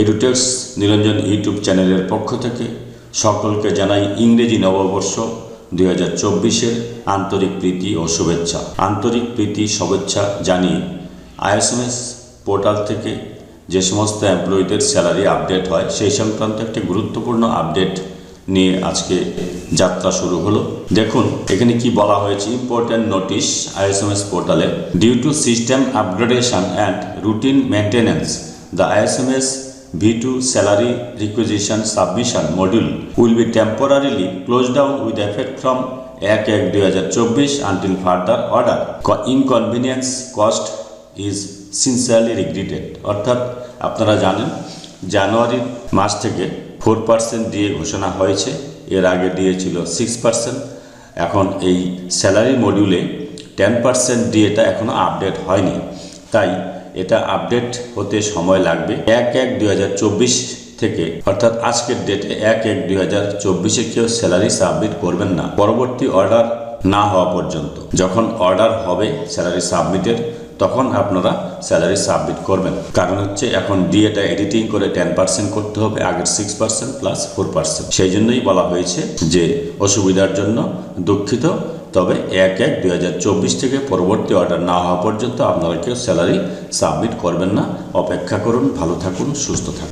এডুটেক্স নিরঞ্জন YouTube চ্যানেলের পক্ষ থেকে সকলকে জানাই ইংরেজি নববর্ষ দুই হাজার চব্বিশের আন্তরিক প্রীতি ও শুভেচ্ছা। আন্তরিক প্রীতি, শুভেচ্ছা জানিয়ে আইএসএমএস পোর্টাল থেকে যে সমস্ত এমপ্লয়ীদের স্যালারি আপডেট হয়, সেই সংক্রান্ত একটি গুরুত্বপূর্ণ আপডেট নিয়ে আজকে যাত্রা শুরু হলো। দেখুন, এখানে কি বলা হয়েছে ইম্পর্ট্যান্ট নোটিশ আইএসএমএস পোর্টালে due to system upgradation and routine maintenance the ISMS V2 salary requisition submission module will be temporarily closed down with effect from 1 এক দুই হাজার চব্বিশ until further order inconvenience caused is sincerely regretted অর্থাৎ আপনারা জানেন জানুয়ারির মাস থেকে ফোর পার্সেন্ট দিয়ে ঘোষণা হয়েছে। এর আগে দিয়েছিল সিক্স পার্সেন্ট এখন এই স্যালারি মডিউলে টেন পার্সেন্ট ডিএটা এখনও আপডেট হয়নি। তাই এটা আপডেট হতে সময় লাগবে এক এক দুই থেকে। অর্থাৎ আজকের ডেটে এক এক দুই হাজার চব্বিশে কেউ স্যালারি সাবমিট করবেন না। পরবর্তী অর্ডার না হওয়া পর্যন্ত। যখন অর্ডার হবে স্যালারি সাবমিটের তখন আপনারা স্যালারি সাবমিট করবেন। কারণ হচ্ছে এখন ডিএটা এডিটিং করে টেন পার্সেন্ট করতে হবে, আগের six percent plus four percent সেই জন্যই বলা হয়েছে যে অসুবিধার জন্য দুঃখিত। তবে এক এক দুই থেকে পরবর্তী অর্ডার না হওয়া পর্যন্ত আপনারা কেউ স্যালারি সাবমিট করবেন না। অপেক্ষা করুন, ভালো থাকুন, সুস্থ থাকুন।